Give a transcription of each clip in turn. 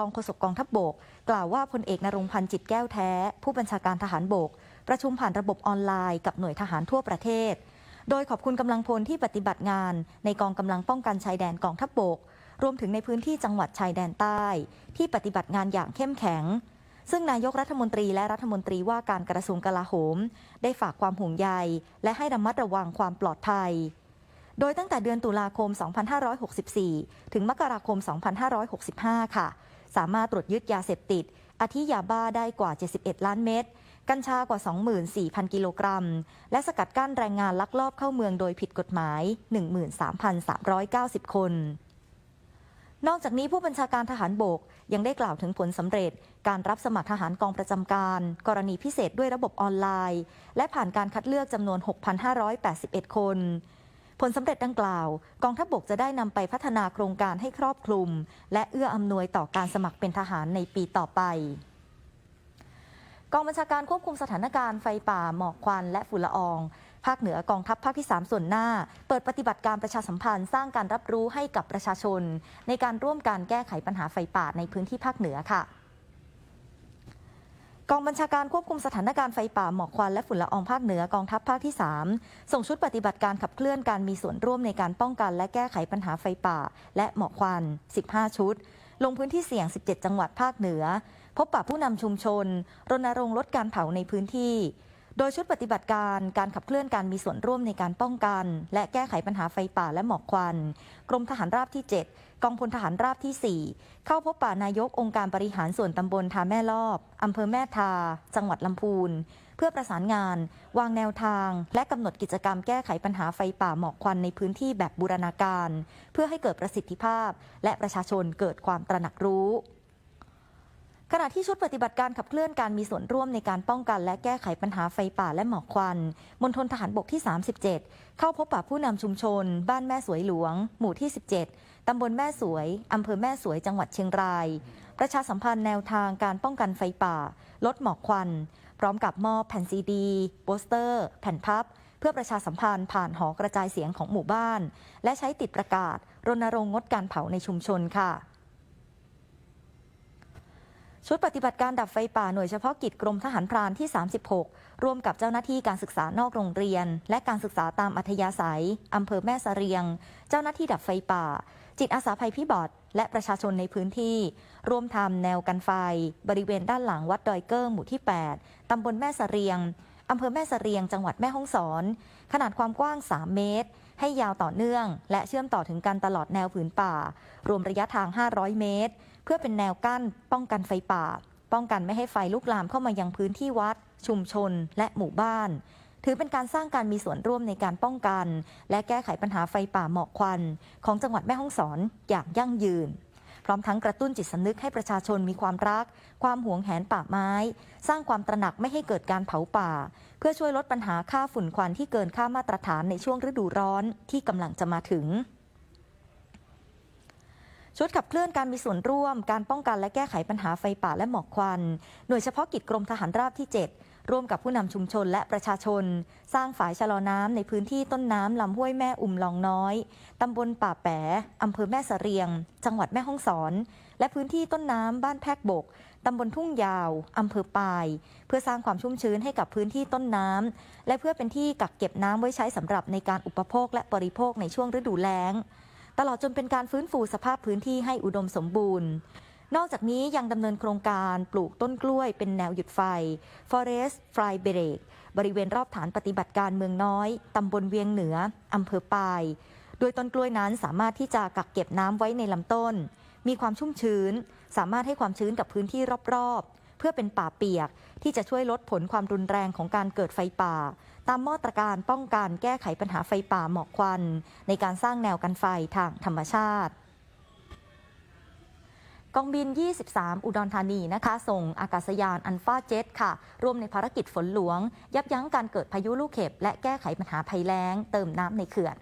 รองโฆษกกองทัพบก กล่าวว่าพลเอกนรงพันธ์จิตแก้วแท้ ผู้บัญชาการทหารบก ประชุมผ่านระบบออนไลน์กับหน่วยทหารทั่วประเทศ โดยขอบคุณกำลังพลที่ปฏิบัติงาน ในกองกำลังป้องกันชายแดนกองทัพบก รวมถึงในพื้นที่จังหวัดชายแดนใต้ ที่ปฏิบัติงานอย่างเข้มแข็ง ซึ่งนายกรัฐมนตรีและรัฐมนตรีว่าการกระทรวงกลาโหม ได้ฝากความห่วงใย และให้ระมัดระวังความปลอดภัยโดยตั้งแต่เดือนตุลาคม 2564 ถึงมกราคม 2565 ค่ะ สามารถตรวจยึดยาเสพติดอาทิยาบ้าได้กว่า 71 ล้านเม็ด กัญชากว่า 24,000 กิโลกรัม และสกัดกั้นแรงงานลักลอบเข้าเมืองโดยผิดกฎหมาย 13,390 คน นอกจากนี้ผู้บัญชาการทหารบกยังได้กล่าวถึงผลสำเร็จ การรับสมัครทหารกองประจำการ กรณีพิเศษด้วยระบบออนไลน์ และผ่านการคัดเลือกจำนวน 6,581 คน ผลสำเร็จดังกล่าว กองทัพบบกจะได้นำไปพัฒนาโครงการให้ครอบคลุม และเอื้ออำนวยต่อการสมัครเป็นทหารในปีต่อไปกองบัญชาการควบคุมสถานการณ์ไฟป่าหมอกควันและฝุ่นละออง ภาคเหนือกองทัพภาคที่ 3 ส่วนหน้า เปิดปฏิบัติการประชาสัมพันธ์สร้างการรับรู้ให้กับประชาชน ในการร่วมการแก้ไขปัญหาไฟป่าในพื้นที่ภาคเหนือค่ะ กองบัญชาการควบคุมสถานการณ์ไฟป่าหมอกควันและฝุ่นละอองภาคเหนือกองทัพภาคที่ 3 ส่งชุดปฏิบัติการขับเคลื่อนการมีส่วนร่วมในการป้องกันและแก้ไขปัญหาไฟป่า และหมอกควัน 15 ชุด ลงพื้นที่เสี่ยง 17 จังหวัดภาคเหนือ พบปะผู้นำชุมชน รณรงค์ลดการเผาในพื้นที่ โดยชุดปฏิบัติการการขับเคลื่อนการมีส่วนร่วมในการป้องกัน และแก้ไขปัญหาไฟป่าและหมอกควัน กรมทหารราบที่ 7 กองพลทหารราบที่ 4 เข้าพบป่านายกองค์การบริหารส่วนตำบลทาแม่ลอบอำเภอแม่ทา จังหวัดลำพูน เพื่อประสานงาน วางแนวทาง และกำหนดกิจกรรมแก้ไขปัญหาไฟป่าหมอกควันในพื้นที่แบบบูรณาการ เพื่อให้เกิดประสิทธิภาพ และประชาชนเกิดความตระหนักรู้ ขณะที่ชุดปฏิบัติการขับเคลื่อนการมีส่วนร่วมในการป้องกัน และแก้ไขปัญหาไฟป่าและหมอกควันมณฑลทหารบกที่ 37 เข้าพบปะผู้นำชุมชน บ้านแม่สวยหลวง หมู่ที่ 17 ตำบลแม่สวยอำเภอแม่สวยจังหวัดเชียงราย ประชาสัมพันธ์แนวทางการป้องกันไฟป่า ลดหมอกควัน พร้อมกับมอบแผ่นซีดีโปสเตอร์ แผ่นพับ เพื่อประชาสัมพันธ์ผ่านหอกระจายเสียงของหมู่บ้าน และใช้ติดประกาศรณรงค์งดการเผาในชุมชนค่ะ ชุดปฏิบัติการดับไฟป่าหน่วยเฉพาะกิจกรมทหารพรานที่ 36 ร่วมกับเจ้าหน้าที่การศึกษานอกโรงเรียน และการศึกษาตามอัธยาศัย อำเภอแม่สะเรียง เจ้าหน้าที่ดับไฟป่า จิตอาสาภัยพิบัติและประชาชนในพื้นที่ ร่วมทำแนวกันไฟ บริเวณด้านหลังวัดดอยเกิ้งหมู่ที่ 8 ตำบลแม่สะเรียง อำเภอแม่สะเรียง จังหวัดแม่ฮ่องสอน ขนาดความกว้าง 3 เมตร ให้ยาวต่อเนื่อง และเชื่อมต่อถึงกันตลอดแนวผืนป่า รวมระยะทาง 500 เมตร เพื่อเป็นแนวกั้นป้องกันไฟป่า ป้องกันไม่ให้ไฟลุกลามเข้ามายังพื้นที่วัด ชุมชน และหมู่บ้าน ถือเป็นการสร้างการมีส่วนร่วมในการป้องกัน และแก้ไขปัญหาไฟป่าหมอกควัน ของจังหวัดแม่ฮ่องสอนอย่างยั่งยืน พร้อมทั้งกระตุ้นจิตสำนึกให้ประชาชนมีความรัก ความหวงแหนป่าไม้ สร้างความตระหนักไม่ให้เกิดการเผาป่า เพื่อช่วยลดปัญหาค่าฝุ่นควันที่เกินค่ามาตรฐานในช่วงฤดูร้อนที่กำลังจะมาถึง ชุดขับเคลื่อนการมีส่วนร่วม การป้องกันและแก้ไขปัญหาไฟป่าและหมอกควัน หน่วยเฉพาะกิจกรมทหารราบที่ 7 ร่วมกับผู้นำชุมชนและประชาชน สร้างฝายชะลอน้ำในพื้นที่ต้นน้ำลำห้วยแม่อุ่มลองน้อยตำบลป่าแปะอำเภอแม่สเรียง จังหวัดแม่ฮ่องสอน และพื้นที่ต้นน้ำบ้านแพกบกตำบลทุ่งยาว อำเภอปาย เพื่อสร้างความชุ่มชื้นให้กับพื้นที่ต้นน้ำ และเพื่อเป็นที่กักเก็บน้ำไว้ใช้สำหรับในการอุปโภคและบริโภคในช่วงฤดูแล้ง ตลอดจนเป็นการฟื้นฟูสภาพพื้นที่ให้อุดมสมบูรณ์ นอกจากนี้ยังดำเนินโครงการปลูกต้นกล้วยเป็นแนวหยุดไฟ Forest Fly Break บริเวณรอบฐานปฏิบัติการเมืองน้อยตำบลเวียงเหนืออำเภอปาย โดยต้นกล้วยนั้นสามารถที่จะกักเก็บน้ำไว้ในลำต้น มีความชุ่มชื้น สามารถให้ความชื้นกับพื้นที่รอบๆ เพื่อเป็นป่าเปียกที่จะช่วยลดผลความรุนแรงของการเกิดไฟป่า ตามมาตรการป้องกันแก้ไขปัญหาไฟป่าหมอกควัน ในการสร้างแนวกันไฟทางธรรมชาติกองบิน 23 อุดรธานีนะคะ ส่งอากาศยานอันฟาเจ็ตค่ะ ร่วมในภารกิจฝนหลวง ยับยั้งการเกิดพายุลูกเห็บ และแก้ไขปัญหาภัยแล้ง เติมน้ำในเขื่อน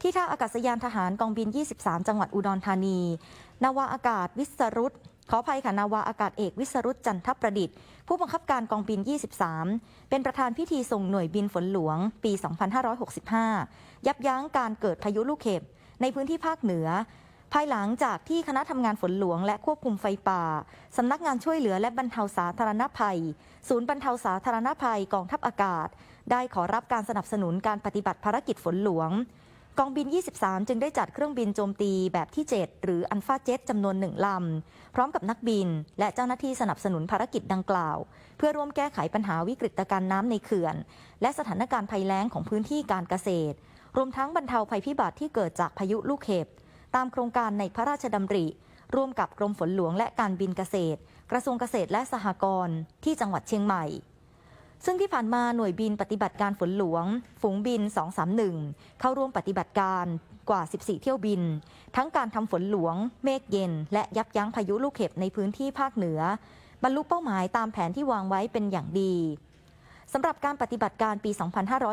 ที่ท่าอากาศยานทหารกองบิน 23 จังหวัดอุดรธานี นาวาอากาศวิศรุต ขออภัยค่ะนาวาอากาศเอกวิศรุตจันทประดิษฐ์ ผู้บังคับการกองบิน 23 เป็นประธานพิธีส่งหน่วยบินฝนหลวง ปี 2565 ยับยั้งการเกิดพายุลูกเห็บ ในพื้นที่ภาคเหนือ ภายหลังจากที่คณะทำงานฝนหลวง และควบคุมไฟป่าสำนักงานช่วยเหลือและบรรเทาสาธารณภัย ศูนย์บรรเทาสาธารณภัยกองทัพอากาศ ได้ขอรับการสนับสนุนการปฏิบัติภารกิจฝนหลวง กองบิน 23 จึงได้จัดเครื่องบินโจมตีแบบที่ 7 หรืออันฟาเจ็ตจำนวนหนึ่งลำ พร้อมกับนักบิน และเจ้าหน้าที่สนับสนุนภารกิจดังกล่าว เพื่อร่วมแก้ไขปัญหาวิกฤตการณ์น้ำในเขื่อน และสถานการณ์ภัยแล้งของพื้นที่การเกษตร รวมทั้งบรรเทาภัยพิบัติที่เกิดจากพายุลูกเห็บ ตามโครงการในพระราชดำริ ร่วมกับกรมฝนหลวงและการบินเกษตร กระทรวงเกษตรและสหกรณ์ที่จังหวัดเชียงใหม่ ซึ่งที่ผ่านมาหน่วยบินปฏิบัติการฝนหลวง ฝูงบิน 231 เข้าร่วมปฏิบัติการกว่า 14 เที่ยวบิน ทั้งการทำฝนหลวง เมฆเย็น และยับยั้งพายุลูกเห็บในพื้นที่ภาคเหนือ บรรลุเป้าหมายตามแผนที่วางไว้เป็นอย่างดีสำหรับการปฏิบัติการปี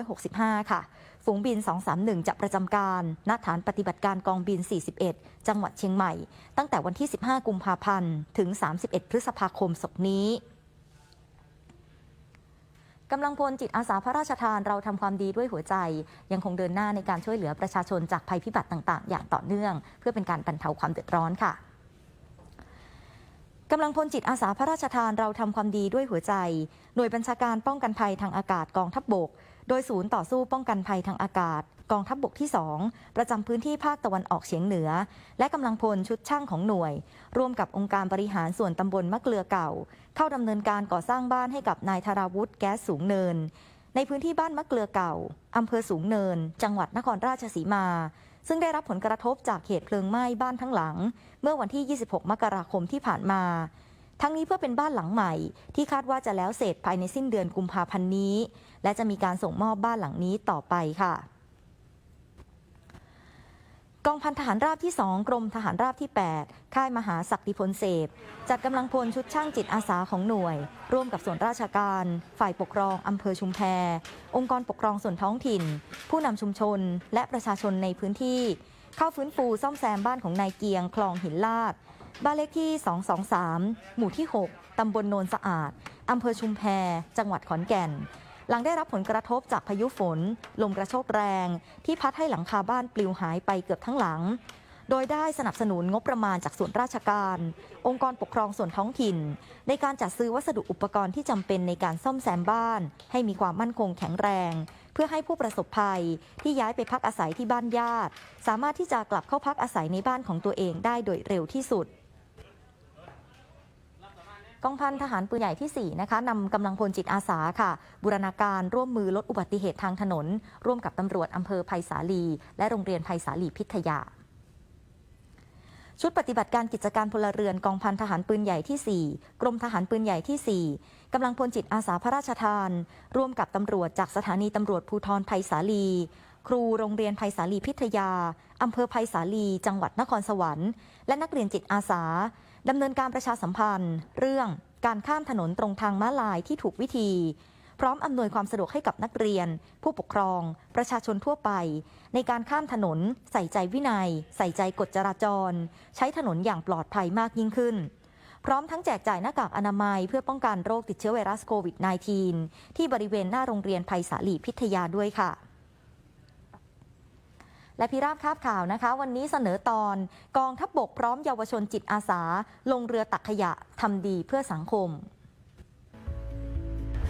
2565 ค่ะ ฝูงบิน 231 จะประจำการณฐานปฏิบัติการกองบิน 41 จังหวัดเชียงใหม่ ตั้งแต่วันที่ 15 กุมภาพันธ์ ถึง 31 พฤษภาคมศกนี้ กำลังพลจิตอาสาพระราชทานเราทำความดีด้วยหัวใจ ยังคงเดินหน้าในการช่วยเหลือประชาชนจากภัยพิบัติต่าง ๆ อย่างต่อเนื่อง เพื่อเป็นการบรรเทาความเดือดร้อนค่ะกำลังพลจิตอาสาพระราชทานเราทำความดีด้วยหัวใจ หน่วยบัญชาการป้องกันภัยทางอากาศกองทัพบบก โดยศูนย์ต่อสู้ป้องกันภัยทางอากาศ กองทัพบบกที่ 2 ประจำพื้นที่ภาคตะวันออกเฉียงเหนือ และกำลังพลชุดช่างของหน่วย ร่วมกับองค์การบริหารส่วนตำบลมะเกลือเก่า เข้าดำเนินการก่อสร้างบ้านให้กับนายธาราวุธแก๊สสูงเนิน ในพื้นที่บ้านมะเกลือเก่าอำเภอสูงเนิน จังหวัดนครราชสีมา ซึ่งได้รับผลกระทบจากเหตุเพลิงไหม้บ้านทั้งหลัง เมื่อวันที่ 26 มกราคมที่ผ่านมาทั้งนี้เพื่อเป็นบ้านหลังใหม่ ที่คาดว่าจะแล้วเสร็จภายในสิ้นเดือนกุมภาพันธ์นี้ และจะมีการส่งมอบบ้านหลังนี้ต่อไปค่ะ กองพันทหารราบที่ 2 กรมทหารราบที่ 8 ค่ายมหาศักดิพลเสพ จัดกำลังพลชุดช่างจิตอาสาของหน่วย ร่วมกับส่วนราชการ ฝ่ายปกครองอำเภอชุมแพ องค์กรปกครองส่วนท้องถิ่น ผู้นำชุมชน และประชาชนในพื้นที่ เข้าฟื้นฟูซ่อมแซมบ้านของนายเกียง คลองหินลาด บ้านเลขที่ 223 หมู่ที่ 6 ตำบลโนนสะอาด อำเภอชุมแพ จังหวัดขอนแก่น หลังได้รับผลกระทบจากพายุฝน ลมกระโชกแรง ที่พัดให้หลังคาบ้านปลิวหายไปเกือบทั้งหลัง โดยได้สนับสนุนงบประมาณจากส่วนราชการ องค์กรปกครองส่วนท้องถิ่น ในการจัดซื้อวัสดุอุปกรณ์ที่จำเป็นในการซ่อมแซมบ้าน ให้มีความมั่นคงแข็งแรง เพื่อให้ผู้ประสบภัยที่ย้ายไปพักอาศัยที่บ้านญาติ สามารถที่จะกลับเข้าพักอาศัยในบ้านของตัวเองได้โดยเร็วที่สุด กองพันทหารปืนใหญ่ที่ 4 นะคะนำกำลังพลจิตอาสาค่ะ บูรณาการร่วมมือลดอุบัติเหตุทางถนน ร่วมกับตำรวจอำเภอไผ่สาลี และโรงเรียนไผ่สาลีพิทยาชุดปฏิบัติการกิจการพลเรือนกองพันทหารปืนใหญ่ที่ 4 กรมทหารปืนใหญ่ที่ 4 กำลังพลจิตอาสาพระราชทาน ร่วมกับตำรวจจากสถานีตำรวจภูธรไผ่สาลี ครูโรงเรียนไผ่สาลีพิทยา อำเภอไผ่สาลี จังหวัดนครสวรรค์ และนักเรียนจิตอาสา ดำเนินการประชาสัมพันธ์ เรื่องการข้ามถนนตรงทางม้าลายที่ถูกวิธี พร้อมอำนวยความสะดวกให้กับนักเรียน ผู้ปกครอง ประชาชนทั่วไป ในการข้ามถนน ใส่ใจวินัย ใส่ใจกฎจราจร ใช้ถนนอย่างปลอดภัยมากยิ่งขึ้น พร้อมทั้งแจกจ่ายหน้ากากอนามัย เพื่อป้องกันโรคติดเชื้อไวรัสโควิด -19 ที่บริเวณหน้าโรงเรียนภัยสาลีพิทยาด้วยค่ะ และพิราบคาบข่าวนะคะ วันนี้เสนอตอนกองทัพบบกพร้อมเยาวชนจิตอาสา ลงเรือตักขยะทำดีเพื่อสังคม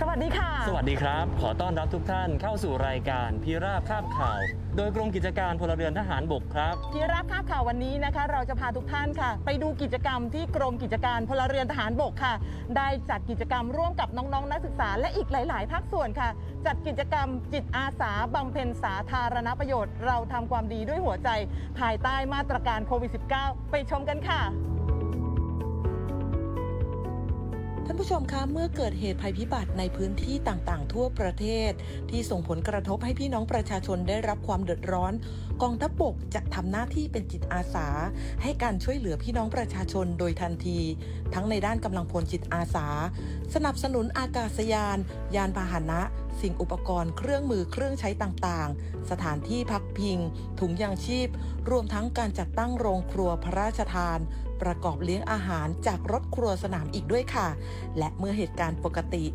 สวัสดีค่ะ สวัสดีครับ ขอต้อนรับทุกท่านเข้าสู่รายการพิราบคาบข่าว โดยกรมกิจการพลเรือนทหารบกครับที่รับภาพข่าววันนี้นะคะ เราจะพาทุกท่านค่ะ ไปดูกิจกรรมที่กรมกิจการพลเรือนทหารบกค่ะ ได้จัดกิจกรรมร่วมกับน้องๆ นักศึกษาและอีกหลาย ๆ ภาคส่วนค่ะ จัดกิจกรรมจิตอาสาบำเพ็ญสาธารณประโยชน์ เราทำความดีด้วยหัวใจ ภายใต้มาตรการโควิด -19 ไปชมกันค่ะ ท่านผู้ชมคะเมื่อเกิดเหตุภัยพิบัติในพื้นที่ต่างๆ ทั่วประเทศ ที่ส่งผลกระทบให้พี่น้องประชาชนได้รับความเดือดร้อน กองทัพบกจะทำหน้าที่เป็นจิตอาสา ให้การช่วยเหลือพี่น้องประชาชนโดยทันที ทั้งในด้านกำลังพลจิตอาสา สนับสนุนอากาศยาน ยานพาหนะสิ่งอุปกรณ์เครื่องมือเครื่องใช้ต่างๆ สถานที่พักพิง ถุงยางชีพ รวมทั้งการจัดตั้งโรงครัวพระราชทาน ประกอบเลี้ยงอาหารจากรถครัวสนามอีกด้วยค่ะ และเมื่อเหตุการณ์ปกติ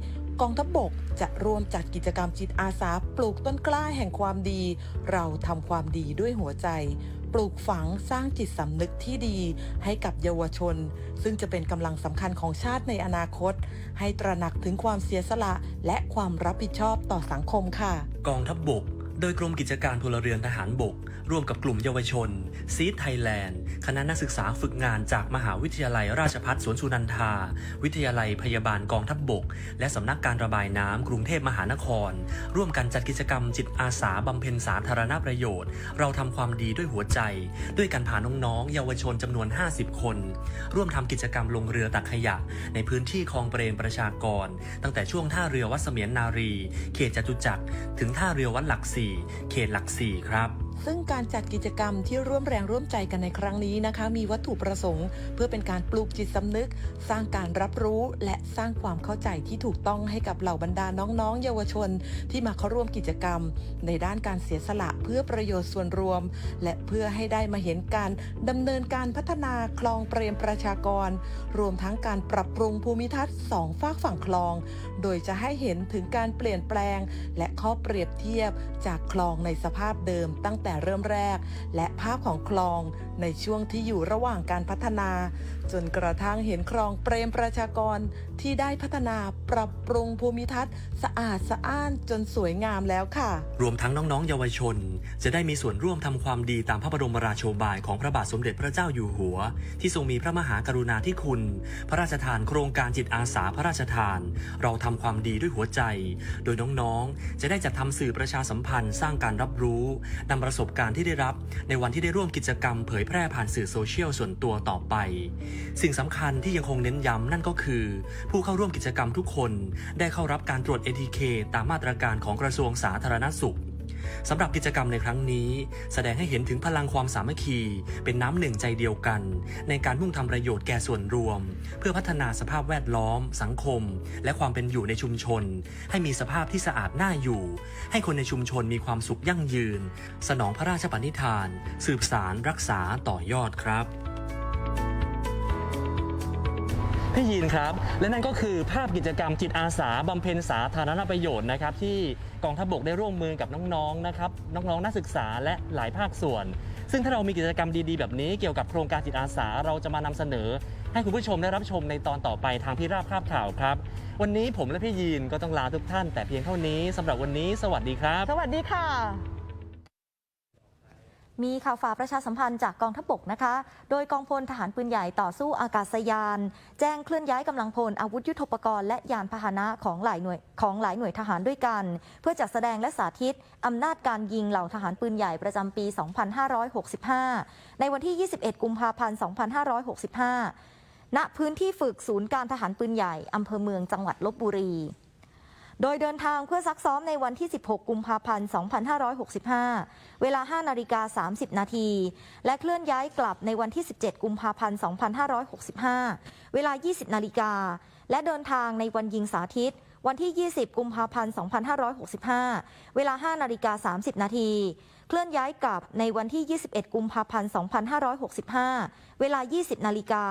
กองทัพบบกจะร่วมจัดกิจกรรมจิตอาสาปลูกต้นกล้าแห่งความดี เราทำความดีด้วยหัวใจ ปลูกฝังสร้างจิตสำนึกที่ดีให้กับเยาวชน ซึ่งจะเป็นกำลังสำคัญของชาติในอนาคต ให้ตระหนักถึงความเสียสละและความรับผิดชอบต่อสังคมค่ะ กองทัพบบก โดยกรมกิจการพลเรือนทหารบก ร่วมกับกลุ่มเยาวชน ซีดไทยแลนด์ คณะนักศึกษาฝึกงานจากมหาวิทยาลัยราชภัฏสวนสุนันทา วิทยาลัยพยาบาลกองทัพบบก และสำนักการระบายน้ำกรุงเทพมหานคร ร่วมกันจัดกิจกรรมจิตอาสาบำเพ็ญสาธารณประโยชน์ เราทำความดีด้วยหัวใจ ด้วยการพาน้องๆ เยาวชนจำนวน 50 คน ร่วมทำกิจกรรมลงเรือตักขยะ ในพื้นที่คลองเปรมประชากร ตั้งแต่ช่วงท่าเรือวัดเสมียนนารี เขตจตุจักรถึงท่าเรือวัดหลักสี่เขตหลักสี่ครับ ซึ่งการจัดกิจกรรมที่ร่วมแรงร่วมใจกันในครั้งนี้นะคะ มีวัตถุประสงค์ เพื่อเป็นการปลูกจิตสำนึก สร้างการรับรู้และสร้างความเข้าใจที่ถูกต้องให้กับเหล่าบรรดาน้องๆ เยาวชน ที่มาเข้าร่วมกิจกรรม ในด้านการเสียสละเพื่อประโยชน์ส่วนรวม และเพื่อให้ได้มาเห็นการดำเนินการพัฒนาคลองเปรมประชากร รวมทั้งการปรับปรุงภูมิทัศน์สองฝากฝั่งคลอง โดยจะให้เห็นถึงการเปลี่ยนแปลง และข้อเปรียบเทียบจากคลองในสภาพเดิมตั้งแต่เริ่มแรก และภาพของคลองในช่วงที่อยู่ระหว่างการพัฒนา จนกระทั่งเห็นคลองเปรมประชากรที่ได้พัฒนาปรับปรุงภูมิทัศน์ สะอาดสะอ้านจนสวยงามแล้วค่ะ รวมทั้งน้องๆ เยาวชน จะได้มีส่วนร่วมทำความดีตามพระบรมราโชบายของพระบาทสมเด็จพระเจ้าอยู่หัว ที่ทรงมีพระมหากรุณาธิคุณ พระราชทานโครงการจิตอาสาพระราชทาน เราทำความดีด้วยหัวใจ โดยน้องๆ จะได้จัดทำสื่อประชาสัมพันธ์สร้างการรับรู้นำประสบการณ์ที่ได้รับ ในวันที่ได้ร่วมกิจกรรมเผยแพร่ผ่านสื่อโซเชียลส่วนตัวต่อไปสิ่งสำคัญที่ยังคงเน้นย้ำนั่นก็คือ ผู้เข้าร่วมกิจกรรมทุกคนได้เข้ารับการตรวจ ATK ตามมาตรการของกระทรวงสาธารณสุขสำหรับกิจกรรมในครั้งนี้ แสดงให้เห็นถึงพลังความสามัคคี เป็นน้ำหนึ่งใจเดียวกัน ในการมุ่งทำประโยชน์แก่ส่วนรวม เพื่อพัฒนาสภาพแวดล้อม สังคม และความเป็นอยู่ในชุมชน ให้มีสภาพที่สะอาดน่าอยู่ ให้คนในชุมชนมีความสุขยั่งยืน สนองพระราชปณิธาน สืบสารรักษาต่อยอดครับ พี่ยีนครับ และนั่นก็คือภาพกิจกรรมจิตอาสาบำเพ็ญสาธารณประโยชน์นะครับที่กองทัพบกได้ร่วมมือกับน้องๆนะครับน้องๆนักศึกษาและหลายภาคส่วน ซึ่งถ้าเรามีกิจกรรมดีๆ แบบนี้เกี่ยวกับโครงการจิตอาสาเราจะมานำเสนอ ให้คุณผู้ชมได้รับชมในตอนต่อไปทางพี่ราบคาบข่าวครับ วันนี้ผมและพี่ยีนก็ต้องลาทุกท่าน แต่เพียงเท่านี้สำหรับวันนี้ สวัสดีครับ สวัสดีค่ะ มีข่าวฝากประชาสัมพันธ์จากกองทัพบกนะคะ โดยกองพลทหารปืนใหญ่ต่อสู้อากาศยาน แจ้งเคลื่อนย้ายกำลังพลอาวุธยุทโธปกรณ์และยานพาหนะของหลายหน่วยของหลายหน่วยทหารด้วยกัน เพื่อจัดแสดงและสาธิตอำนาจการยิงเหล่าทหารปืนใหญ่ประจำปี 2565 ในวันที่ 21 กุมภาพันธ์ 2565 ณ พื้นที่ฝึกศูนย์การทหารปืนใหญ่อำเภอเมืองจังหวัดลบบุรี โดยเดินทางเพื่อซักซ้อมในวันที่ 16 กุมภาพันธ์ 2565 เวลา 5 นาฬิกา 30 นาที และเคลื่อนย้ายกลับในวันที่ 17 กุมภาพันธ์ 2565 เวลา 20 นาฬิกา และเดินทางในวันยิงสาธิต วันที่ 20 กุมภาพันธ์ 2565 เวลา 5 นาฬิกา 30 นาที เคลื่อนย้ายกลับในวันที่ 21 กุมภาพันธ์ 2565 เวลา 20 นาฬิกา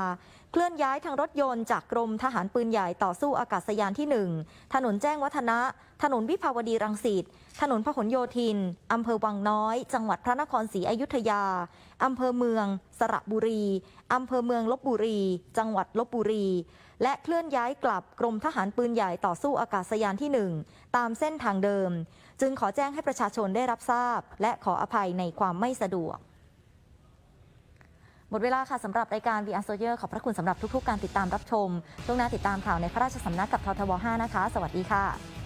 เคลื่อนย้ายทางรถยนต์จากกรมทหารปืนใหญ่ต่อสู้อากาศยานที่ 1 ถนนแจ้งวัฒนะ ถนนวิภาวดีรังสิต ถนนพหลโยธิน อำเภอวังน้อย จังหวัดพระนครศรีอยุธยา อำเภอเมือง สระบุรี อำเภอเมืองลบบุรี จังหวัดลบบุรี และเคลื่อนย้ายกลับกรมทหารปืนใหญ่ต่อสู้อากาศยานที่ 1 ตามเส้นทางเดิม จึงขอแจ้งให้ประชาชนได้รับทราบ และขออภัยในความไม่สะดวก หมดเวลาค่ะสำหรับรายการ v ีอาร์โซเยอร์ขอบพระคุณสำหรับทุกๆ การติดตามรับชมช่วงหน้าติดตามข่าวในพระราชสำนักกับททบ5นะคะ สวัสดีค่ะ